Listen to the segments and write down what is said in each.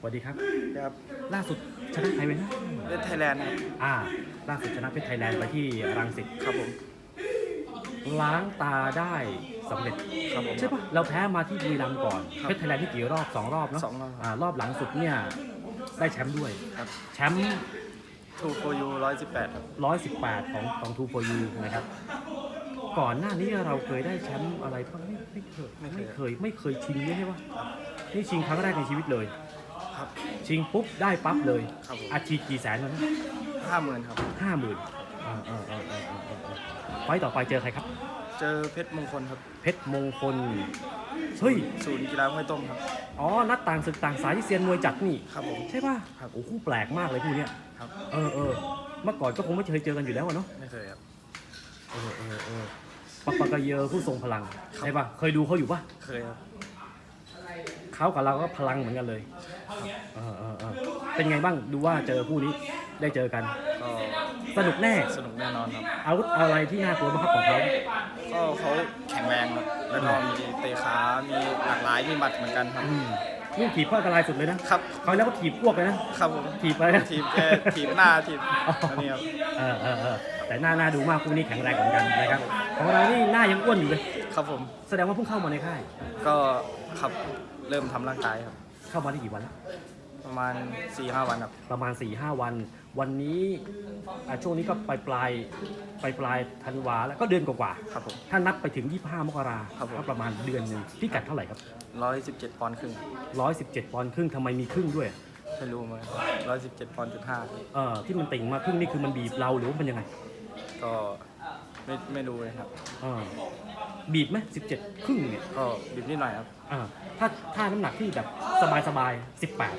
สวัสดีครับ ครับล่าสุดชนะใครไปนะเล่นไทยแลนด์ครับอ่า ล่าสุดชนะเพชรไทยแลนด์ไปที่รังสิตครับผม ล้างตาได้สำเร็จครับผม ใช่ปะเราแพ้มาที่บุรีรัมย์ก่อนครับเพชรไทยแลนด์ที่กี่รอบสองรอบเนาะสองรอบครับ อ่ารอบหลังสุดเนี่ยได้แชมป์ด้วย ครับแชมป์ทูโฟยูร้อยสิบแปดครับ118 ของของทูโฟยูนะครับ ก่อนหน้านี้เราเคยได้แชมป์อะไรบ้างไม่ไม่เคยไม่เคยไม่เคยชิงเลยใช่ปะนี่ชิงครั้งแรกในชีวิตเลย ครับชิงปุ๊บได้ปั๊บเลยครับผม อาชีพกี่แสนวะนะห้าหมื่นครับ ห้าหมื่นไฟต์ต่อไปเจอใครครับ เจอเพชรมงคลครับเพชรมงคล เฮ้ย ศูนย์กีฬาห้วยต้มครับ อ๋อ นัดต่างศึกต่างสายที่เซียนมวยจัดนี่ ครับผม ใช่ป่ะครับ โอ้คู่แปลกมากเลยคู่เนี้ย ครับ เออเออเมื่อก่อนก็คงไม่เคยเจอกันอยู่แล้วอะเนาะ ไม่เคยครับ เออเออเออปะปะกะเยอผู้ทรงพลัง ใช่ป่ะ เคยดูเขาอยู่ป่ะเคยครับ เขากับเราก็พลังเหมือนกันเลย เออเออเออเป็นไงบ้างดูว่าเจอคู่นี้ได้เจอกัน ก็สนุกแน่สนุกแน่นอนครับ อาวุธอะไรที่น่ากลัวบ้างครับของเขาก็เขาแข็งแรงครับแล้วก็มีเตะขามีหลากหลายมีหมัดเหมือนกันครับ อืมลูกถีบก็อันตรายสุดเลยนะครับ เขาวแล้วก็ถีบพวกเลยนะ ครับผมถีบอะไรนะ ทีมแค่ทีมหน้าทีมอันนี้ครับเออเออเออแต่หน้าหน้าดูมากคู่นี้แข็งแรงเหมือนกันนะครับของเรานี่หน้ายังอ้วนอยู่เลย ครับผม แสดงว่าเพิ่งเข้ามาในค่าย ก็ครับเริ่มทำร่างกายครับ เข้ามาได้กี่วันแล้วประมาณ4ีหวันครับประมาณ4ี่ห้าวัน วันนี้อะช่วงนี้ก็ปลายปลายปลายปลายธันวาแล้วก็เดือนกว่าครับผม ๆถ้านับไปถึง 25 มกราครับผม ก็ประมาณเดือนหนึ่งพิกัดเท่าไหร่ครับร้อยสิบเจ็ดปอนด์ครึ่ง117ปอนด์ครึ่งทำไมมีครึ่งด้วยไม่รู้มั้ยร้อยสิบเจ็ดปอนด์จุดห้าเอ่อที่มันติ่งมาครึ่งนี่คือมันบีบเราหรือว่ามันยังไง ก็ ไม่ไม่รู้เลยครับเออบีบไหม17ครึ่งเนี่ยก็บิดนิดหน่อยครับอ่าถ้าถ้าน้ำหนักที่แบบสบายสบายๆ18สิบแปด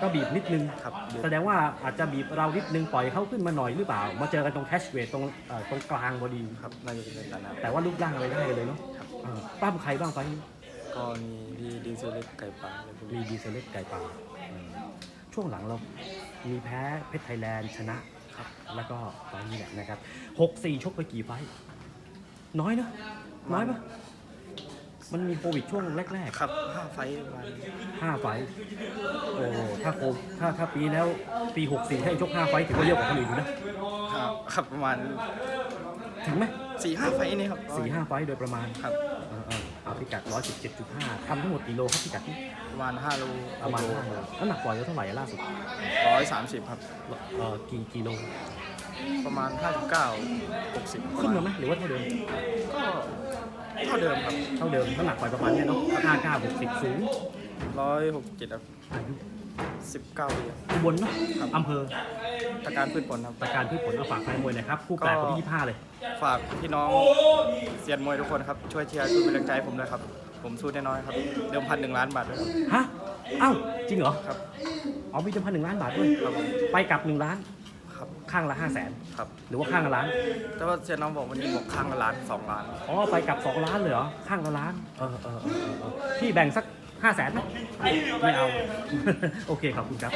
ก็บีบนิดนึง ครับเดี๋ยวแสดงว่าอาจจะบีบเรานิดนึงปล่อยเขาขึ้นมาหน่อยหรือเปล่า มาเจอกันตรงแคชเวทตรงเอ่อตรงกลางพอดี ครับน่าจะเป็นแบบนั้นครับแต่ว่ารูปร่างอะไรได้เลยเนาะครับเออปั้มใครบ้างไฟล์นี้ก็มีพี่ดีเซลเล็กไก่ป่าอะไรพวกมีนี้ดีเซลเล็กไก่ป่าเออช่วงหลังเรามีแพ้เพชรไทยแลนด์ชนะ ครับแล้วก็ไฟล์นี้แหละนะครับหกสี่ชกไปกี่ไฟล์น้อยเนอะน้อยปะมันมีโควิดช่วงแรกครับห้าไฟท์ประมาณๆห้าไฟล์โอ้ถ้าโคถ้าถ้าปีแล้วปีหกสี่ให้ชกห้าไฟล์ถือว่าเยอะกว่าคนอื่นอยู่นะครับครับประมาณถึงไหมสี่ห้าไฟท์นี่ครับสี่ห้าไฟต์โดยประมาณ ครับ พิกัด 117.5ทำทั้งหมดกี่โลครับพิกัดนี้ประมาณห้าโลประมาณ5โลน้ำหนักปล่อยแล้วเท่าไหร่อะล่าสุดร้อยสามสิบครับ เออกี่กิโลประมาณห้าสิบเก้าหกสิบขึ้นมาไหมหรือว่าเท่าเดิมก็เท่าเดิมครับเท่าเดิมน้ำหนักปล่อยประมาณเนี้ยเนาะ59 60สูงร้อยหกเจ็ดครับอายุ สิบเก้าปีครับ อุบลเนาะอำเภอตะการพืชผลครับ ตะการพืชผลเอาฝากแฟนมวยหนะครับคู่แปลกคนที่ 25 เลย ฝากพี่น้องเซียนมวยทุกคนครับ ช่วยเชียร์ช่วยเป็นกำลังใจให้ผมด้วยครับ ผมสู้แน่นอนครับ เดิมพันหนึ่งล้านบาทด้วยครับฮะ เอ้า จริงเหรอครับ เอามีจำพันหนึ่งล้านบาทด้วย ครับผมไปกลับ1ล้านครับ ข้างละ5 0 0แสนครับ หรือว่าข้างละล้าน แต่ว่าเซียนน้องบอกวันนี้บอกข้างละล้านสองล้าน อ๋อ ไปกลับ2ล้านเลยเหรอ ข้างละล้าน เออเออเออเออเออพี่แบ่งสัก ห้าแสนไหมไม่เอา โอเคขอบคุณครับ